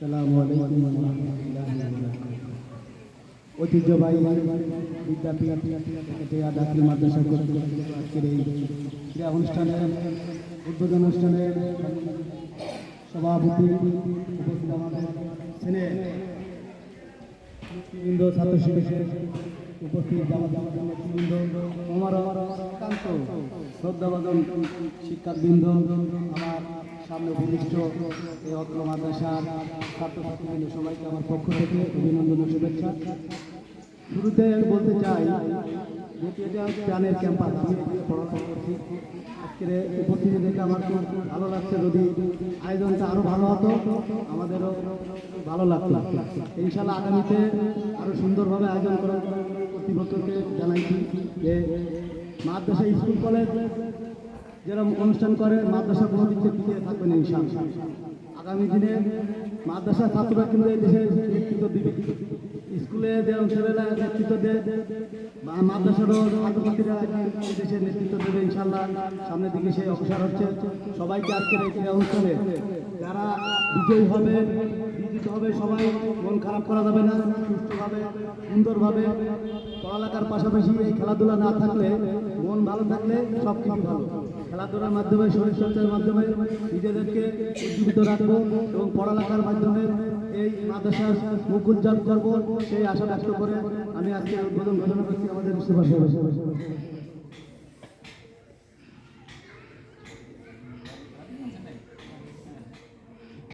আসসালামু আলাইকুম। ঐতিহ্যবাহী বিদ্যাপীঠ দাখিল মাদ্রাসা আজকের এই ক্রীড়া অনুষ্ঠানের উদ্বোধন অনুষ্ঠানের সভাপতি উপস্থিত আমাদের সেনের বৃন্দ ছাত্র শিক্ষক উপস্থিত জামাতের নেতৃবৃন্দ আমার একান্ত শ্রদ্ধাবাদন শিক্ষাবৃন্দ আমার সামনে ভূমিষ্ঠ এই অত্র মাদ্রাসার ছাত্রছাত্রীবৃন্দ সবাইকে আমার পক্ষ থেকে অভিনন্দন ও শুভেচ্ছা। শুরুতে আমি বলতে চাই যেটি এটা প্রাণের ক্যাম্পাস, আমি পড়াশোনা করছি। আজকের উপস্থিতি দেখে আমার খুব ভালো লাগছে, যদি আয়োজনটা আরও ভালো হতো, আমাদেরও ভালো লাগতো। ইনশাল্লাহ আগামীতে আরও সুন্দরভাবে আয়োজন করার কর্তৃপক্ষকে জানাইছি যে মাদ্রাসা, স্কুল, কলেজ যেরকম অনুষ্ঠান করে, মাদ্রাসা কোনো দিক থেকে পিছিয়ে থাকবে না ইনশাল্লাহ আগামী দিনে মাদ্রাসা ছাত্ররা কিন্তু এই দেশে নেতৃত্ব দিবে। স্কুলে যেরকম ছেলেরা নেতৃত্ব দেয় বা মাদ্রাসারও ছাত্রছাত্রীরা এই দেশে নেতৃত্ব দেবে ইনশাল্লাহ সামনের দিকে সেই অবসর হচ্ছে। সবাইকে আজকের এই ক্রীড়া অনুষ্ঠানে যারা বিজয়ী হবে বিজিত হবে সবাই খারাপ করা যাবে না, সুস্থভাবে, সুন্দরভাবে পড়ালেখার পাশাপাশি এই খেলাধুলা না থাকলে, মন ভালো থাকলে সব কিছু ভালো। খেলাধুলার মাধ্যমে, শরীরচর্চার মাধ্যমে নিজেদেরকে উজ্জীবিত রাখব এবং পড়ালেখার মাধ্যমে এই মাদ্রাসার মুখ উজ্জ্বল করব, সেই আশা ব্যক্ত করে আমি আজকে উদ্বোধন ঘোষণা করছি আমাদের সুভাষ